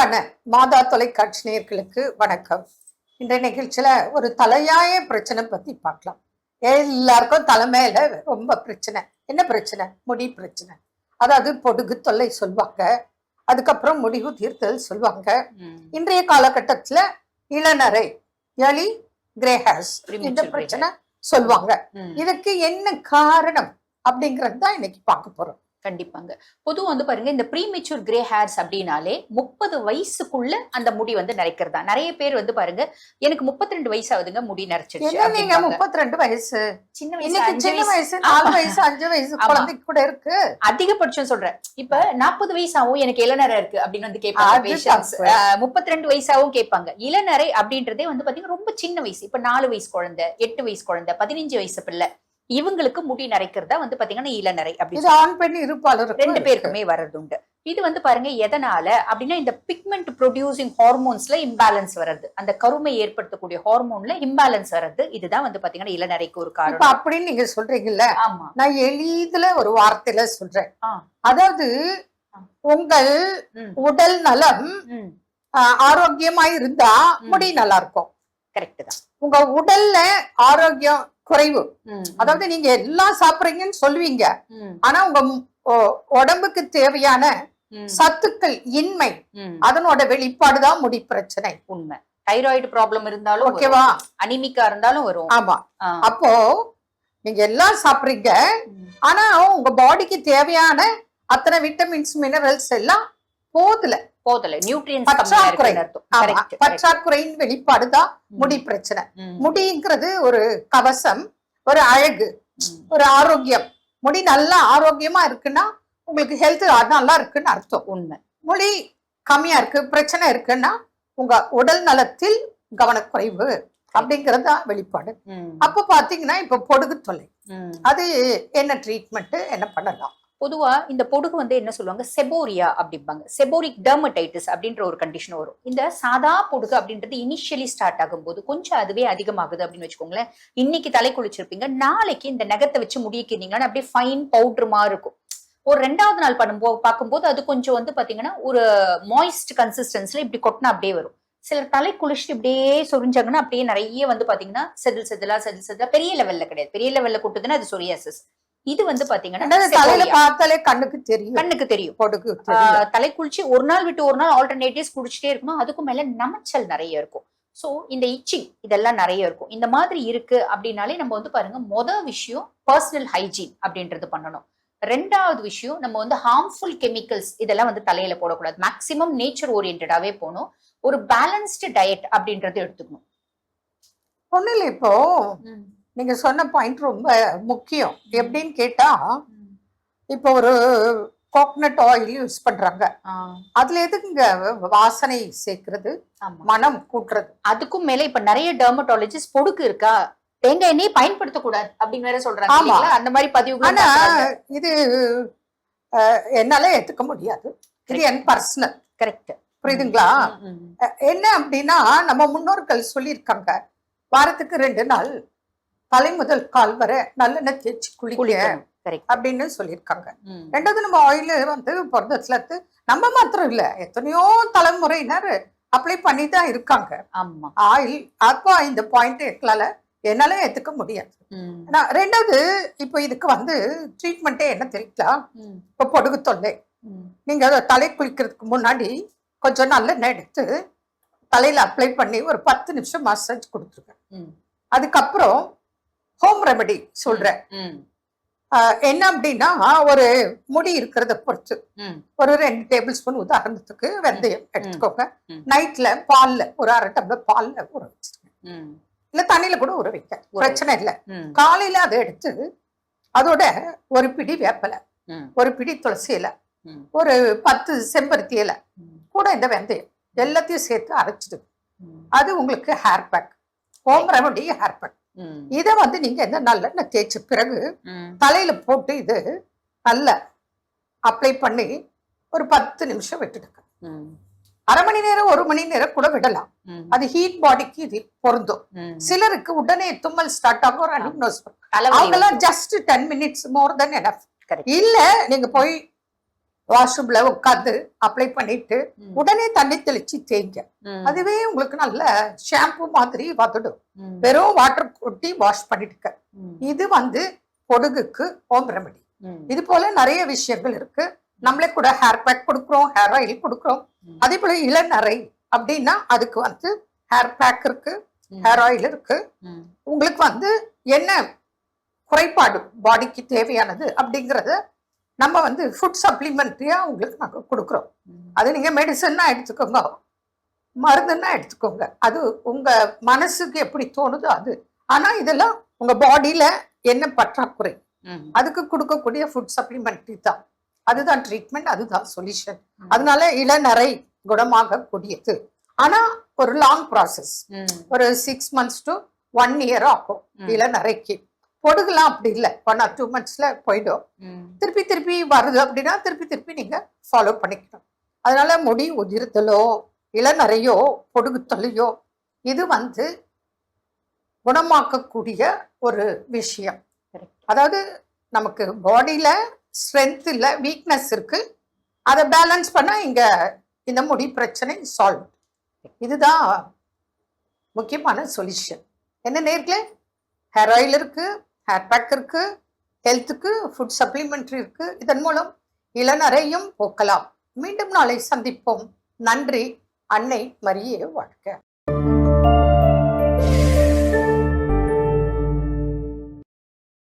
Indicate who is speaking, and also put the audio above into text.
Speaker 1: அன்பான மாதா தொலைக்காட்சி நேயர்களுக்கு வணக்கம். இன்றைய நிகழ்ச்சியில ஒரு தலையாய பிரச்சனை பத்தி பார்க்கலாம். எல்லாருக்கும் தலைமையில ரொம்ப பிரச்சனை? என்ன பிரச்சனை? முடி பிரச்சனை. அதாவது பொடுகு தொல்லை சொல்லுவாங்க அதுக்கப்புறம் முடிவு தீர்த்தல் சொல்லுவாங்க இன்றைய காலகட்டத்துல இளநரை எலி கிரே ஹேர்ஸ் இந்த பிரச்சனை சொல்லுவாங்க இதுக்கு என்ன காரணம் அப்படிங்கறது தான் இன்னைக்கு பார்க்க போறோம்.
Speaker 2: கண்டிப்பாங்க. பொதுவா வந்து பாருங்க இந்த ப்ரீமெச்சூர் கிரே ஹேர்ஸ் அப்படின்னாலே முப்பது வயசுக்குள்ள அந்த முடி வந்து நரைக்கிறதா? நிறைய பேர் வந்து பாருங்க எனக்கு 32 ரெண்டு வயசு ஆகுதுங்க முடி நரைச்சிருச்சு
Speaker 1: நீங்க. முப்பத்தி ரெண்டு வயசு?
Speaker 2: சின்ன வயசு
Speaker 1: சின்ன
Speaker 2: வயசு.
Speaker 1: நாலு. வயசு அஞ்சு வயசு
Speaker 2: ஆமா.
Speaker 1: குழந்தைக்கு கூட இருக்கு.
Speaker 2: அதிகபட்சம் சொல்றேன். இப்ப நாற்பது வயசாவும் எனக்கு இளநரை இருக்கு அப்படின்னு வந்து கேட்பாங்க. முப்பத்தி ரெண்டு வயசாவும் கேட்பாங்க. இளநரை அப்படின்றதே வந்து பாத்தீங்கன்னா ரொம்ப சின்ன வயசு. இப்ப நாலு வயசு குழந்தை எட்டு வயசு குழந்தை பதினஞ்சு வயசு பிள்ளை. இவங்களுக்கு முடி நரைக்கிறதா வந்து பாத்தீங்கன்னா இளநரை அப்படின்னு
Speaker 1: ஆண் பெண் இருப்பாளர்
Speaker 2: ரெண்டு பேருக்குமே வர்றது உண்டு இது வந்து பாருங்க எதனால? அப்படின்னா இந்த பிக்மெண்ட் ப்ரொடியூசிங் ஹார்மோன்ஸ்ல இம்பேலன்ஸ் வர்றது. அந்த கருமை ஏற்படுத்தக்கூடிய ஹார்மோன்ல இம்பேலன்ஸ் வர்றது. இதுதான் வந்து பாத்தீங்கன்னா இளநரைக்கு ஒரு காரணம்.
Speaker 1: அப்படின்னு நீங்க சொல்றீங்கல்ல
Speaker 2: ஆமா.
Speaker 1: நான் எளிதுல ஒரு வார்த்தையில சொல்றேன். அதாவது. உங்கள் உடல் நலம் ஆரோக்கியமா இருந்தா. முடி நல்லா இருக்கும்
Speaker 2: கரெக்ட் தான்.
Speaker 1: உங்க உடல்ல ஆரோக்கியம் குறைவு. அதாவது நீங்க எல்லாம் சாப்பிடுறீங்கன்னு சொல்லுவீங்க. ஆனா உங்க உடம்புக்கு தேவையான சத்துக்கள் இன்மை. அதனோட வெளிப்பாடுதான் முடி பிரச்சனை.
Speaker 2: உண்மை. தைராய்டு ப்ராப்ளம் இருந்தாலும்
Speaker 1: ஓகேவா?
Speaker 2: அனிமிக்கா இருந்தாலும் வரும்.
Speaker 1: ஆமா. அப்போ நீங்க எல்லாம் சாப்பிடுறீங்க. ஆனா உங்க பாடிக்கு தேவையான அத்தனை விட்டமின்ஸ் மினரல்ஸ் எல்லாம் போதுல.
Speaker 2: போதல நியூட்ரியன்ஸ்
Speaker 1: பற்றாக்குறையின் வெளிப்பாடுதான் முடி பிரச்சனை. முடிங்கிறது ஒரு கவசம் ஒரு அழகு ஒரு ஆரோக்கியம். முடி நல்லா ஆரோக்கியமா இருக்குன்னா உங்களுக்கு ஹெல்த் நல்லா இருக்குன்னு அர்த்தம்.
Speaker 2: உண்மை.
Speaker 1: முடி கம்மியா இருக்கு பிரச்சனை இருக்குன்னா உங்க உடல் நலத்தில் கவனக்குறைவு அப்படிங்கிறது தான் வெளிப்பாடு அப்ப பாத்தீங்கன்னா இப்ப பொடுகு தொல்லை.
Speaker 2: ம்.
Speaker 1: அது என்ன ட்ரீட்மெண்ட் என்ன பண்ணலாம்?
Speaker 2: பொதுவா இந்த பொடுகு வந்து என்ன சொல்லுவாங்க? செபோரியா அப்படிம்பாங்க. செபோரிக் டெர்மடைட்டிஸ் அப்படின்ற ஒரு கண்டிஷன் வரும். இந்த சாதா பொடுகு அப்படின்றது இனிஷியலி ஸ்டார்ட் ஆகும்போது கொஞ்சம் அதுவே அதிகமாகுது அப்படின்னு வச்சுக்கோங்களேன். இன்னைக்கு தலை குளிச்சிருப்பீங்க. நாளைக்கு இந்த நகத்தை வச்சு முடிக்கிறீங்கன்னா அப்படியே ஃபைன் பவுடர் மாதிரி இருக்கும். ஒரு ரெண்டாவது நாள் பண்ணும்போது பார்க்கும்போது அது கொஞ்சம் வந்து பாத்தீங்கன்னா ஒரு மாய்ஸ்ட் கன்சிஸ்டன்ஸ்ல இப்படி கொட்டினா அப்படியே வரும். சிலர் தலை குளிச்சுட்டு இப்படியே சொரிஞ்சாங்கன்னா அப்படியே நிறைய வந்து பாத்தீங்கன்னா செதில் செதிலா செதில் செதிலா பெரிய லெவல்ல கிடையாது. பெரிய லெவல்ல கொட்டுதுன்னா அது சொரியாசிஸ் இது வந்து பாத்தீங்கன்னா
Speaker 1: தலையில. பார்த்தாலே கண்ணுக்கு தெரியும்.
Speaker 2: கண்ணுக்கு தெரியும்.
Speaker 1: பொடுகு தெரியும்.
Speaker 2: ஆஹ் தலை குளிச்சு ஒரு நாள் விட்டு ஒரு நாள் ஆல்டர்னேட் டேஸ் குளிச்சுட்டே இருக்கணும் அதுக்கும் மேல நமைச்சல் நிறைய இருக்கும். சோ இந்த இச்சிங் இதெல்லாம் நிறைய இருக்கும். இந்த மாதிரி இருக்கு அப்படின்னாலே நம்ம வந்து பாருங்க மொத விஷயம் பர்சனல் ஹைஜீன் அப்படின்றது பண்ணணும். ரெண்டாவது விஷயம் நம்ம வந்து ஹார்ம்ஃபுல் கெமிக்கல்ஸ் இதெல்லாம் வந்து தலையில போடக்கூடாது. மேக்சிமம் நேச்சர் ஓரியன்டாவே போகணும். ஒரு பேலன்ஸ்டு டயட் அப்படின்றது எடுத்துக்கணும்.
Speaker 1: ஒண்ணு இல்ல இப்போ நீங்க சொன்ன பாயிண்ட் ரொம்ப முக்கியம். எப்படின்னு கேட்டா இப்போ ஒரு கோகனட் ஆயில் யூஸ் பண்றாங்க. அதுல எதுக்குங்க வாசனை சேர்க்கிறது? மனம் கூட்டுறது.
Speaker 2: அதுக்கும் மேல இப்ப நிறைய டெர்மட்டாலஜிஸ்ட் பொடுக்கு இருக்கா? தேங்காய் எண்ணெயை பயன்படுத்தக்கூடாது அப்படின்னு வேற சொல்றாங்க
Speaker 1: ஆமா.
Speaker 2: அந்த மாதிரி பதிவுகள்
Speaker 1: ஆனா. இது என்னால ஏத்துக்க முடியாது. இது என் பர்சனல்
Speaker 2: கரெக்ட்
Speaker 1: புரியுதுங்களா? என்ன அப்படின்னா நம்ம முன்னோர்கள் சொல்லியிருக்காங்க. வாரத்துக்கு ரெண்டு நாள் தலை முதல் கால் வரை நல்லெண்ணெய் தேய்ச்சி குளிக்க அப்படின்னு சொல்லியிருக்காங்க. ரெண்டாவது நம்ம ஆயில் வந்து பிறந்ததுல இருந்து நம்ம மாத்திரம் இல்ல எத்தனையோ தலைமுறையினர் அப்ளை பண்ணி தான் இருக்காங்க ஆயில் அப்போ இந்த பாயிண்ட் எங்களால என்னால ஏத்துக்க முடியாது. நான் ரெண்டாவது இப்போ இதுக்கு வந்து ட்ரீட்மெண்ட்டே என்ன தெரிக்கலாம். இப்போ பொடுகு தொல்லை. நீங்க தலை குளிக்கிறதுக்கு முன்னாடி கொஞ்சம் நல்லெண்ணெய் எடுத்து தலையில அப்ளை பண்ணி ஒரு பத்து நிமிஷம் மசாஜ் கொடுத்துருங்க. அதுக்கப்புறம் ஹோம் ரெமெடி சொல்றேன் என்ன அப்படின்னா ஒரு முடி இருக்கிறத பொறுத்து. ஒரு ரெண்டு டேபிள் ஸ்பூன் உதாரணத்துக்கு வெந்தயம் எடுத்துக்கோங்க. நைட்ல பால்ல ஒரு அரை டம்ளர் பால்ல ஊற வச்சிருங்க. இல்ல தண்ணியில கூட ஊற வைக்க பிரச்சனை இல்லை. காலையில அதை எடுத்து அதோட ஒரு பிடி வேப்பலை. ஒரு பிடி துளசி இலை. ஒரு பத்து செம்பருத்தி இலை. கூட இந்த வெந்தயம் எல்லாத்தையும் சேர்த்து அரைச்சிடு
Speaker 2: ம்.
Speaker 1: அது உங்களுக்கு hair pack home remedy hair pack. இதை வந்து நீங்க இந்த நல்லெண்ணெய் தேய்ச்ச பிறகு. தலையில போட்டு இது நல்லா அப்ளை பண்ணி ஒரு பத்து நிமிஷம் விட்டுடுங்க. அரை மணி நேரம் ஒரு மணி நேரம் கூட விடலாம். அது ஹீட் பாடிக்கு இது பொருந்தும். சிலருக்கு உடனே தும்மல் ஸ்டார்ட் ஆகும்
Speaker 2: தலைவலி
Speaker 1: அவங்கெல்லாம். Just ten minutes more then enough. இல்ல நீங்க போய் வாஷ்ரூம்ல உட்காந்து அப்ளை பண்ணிட்டு. உடனே தண்ணி தெளிச்சு தேய்ங்க. அதுவே உங்களுக்கு நல்ல ஷாம்பு மாதிரி வந்துடும். வெறும் வாட்டர் கொட்டி வாஷ் பண்ணிட்டுக்க
Speaker 2: ம்.
Speaker 1: இது வந்து பொடுகுக்கு ஹோம் ரெமெடி. இது போல நிறைய விஷயங்கள் இருக்கு நம்மளே கூட ஹேர் பேக் கொடுக்குறோம் ஹேர் ஆயில் கொடுக்குறோம். அதே போல இளநரை அப்படின்னா அதுக்கு வந்து ஹேர் பேக் இருக்கு. ஹேர் ஆயில் இருக்கு. உங்களுக்கு வந்து என்ன குறைபாடு பாடிக்கு தேவையானது அப்படிங்கறத நம்ம வந்து ஃபுட் சப்ளிமெண்ட்ரியா உங்களுக்கு நாங்கள் கொடுக்குறோம். அது நீங்க மெடிசன்னா எடுத்துக்கோங்க மருந்துன்னா எடுத்துக்கோங்க அது உங்க மனசுக்கு எப்படி தோணுதோ அது ஆனா இதெல்லாம் உங்க பாடியில என்ன பற்றாக்குறை. அதுக்கு கொடுக்கக்கூடிய ஃபுட் சப்ளிமெண்ட்ரி தான் அதுதான் ட்ரீட்மெண்ட் அதுதான் சொல்யூஷன். அதனால இளநரை குணமாக கூடியது ஆனா ஒரு லாங் ப்ராசஸ். ஒரு six months to one year ஆகும். இளநரைக்கு பொடுகுலாம் அப்படி இல்லை. ஒன் ஆர் டூ மந்த்ஸ்ல போயிடும். திருப்பி திருப்பி வருது அப்படின்னா திருப்பி திருப்பி நீங்க ஃபாலோ பண்ணிக்கணும். அதனால முடி உதிர்தலோ இளநரையோ பொடுகு தொல்லையோ இது வந்து குணமாக்கக்கூடிய ஒரு விஷயம். அதாவது நமக்கு பாடியில ஸ்ட்ரென்த் இல்ல வீக்னஸ் இருக்கு. அதை பேலன்ஸ் பண்ணா இங்க இந்த முடி பிரச்சனை சால்வ் இதுதான் முக்கியமான சொல்யூஷன் என்ன நேர்களே ஹேர் ஆயில் இருக்கு ஹேர் பேக் இருக்குது ஹெல்த்துக்கு ஃபுட் சப்ளிமெண்ட்ரி இருக்கு. இதன் மூலம் இளநரையும் போக்கலாம். மீண்டும் நாளை சந்திப்போம். நன்றி. அன்னை மரியே வாழ்க.